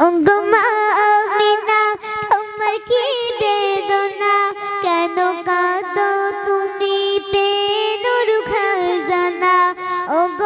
অঙ্গমা আমিনা তোমার কি বেদনা কেন কাঁদো তুমি? পেনুর খাজানা অঙ্গমা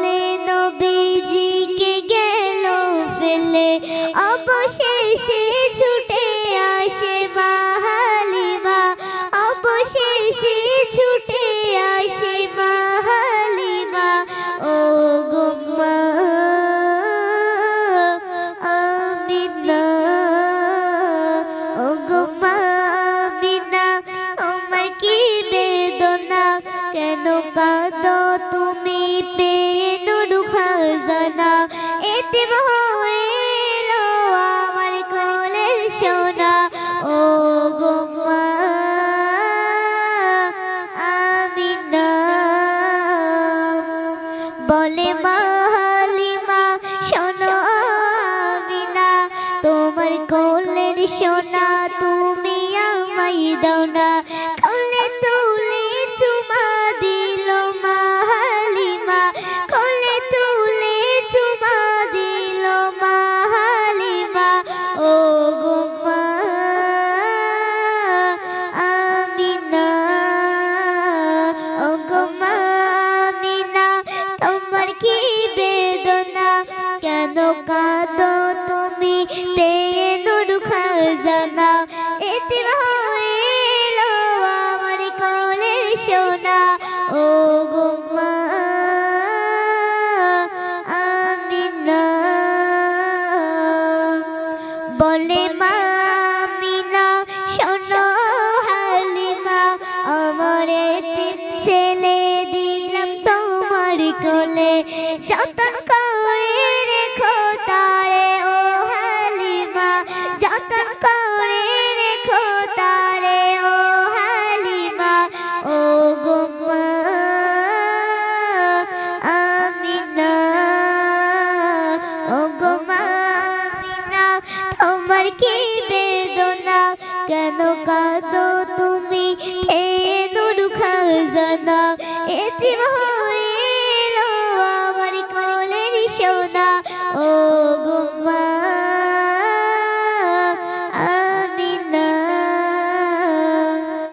বলে মাহালিমা শোনো আমিনা তোমার কোলের সোনা তুমি আমায় দাও। কেন তুমি পেনুর খাজানা। এতিম হইল আমার কোলের সোনা। ও গো মা, আমিনা। বলে মা কি বেদনা কেন কাঁদো তুমি? হে নুর খাজানা এতিম হইল আমার কলের সোনা। ও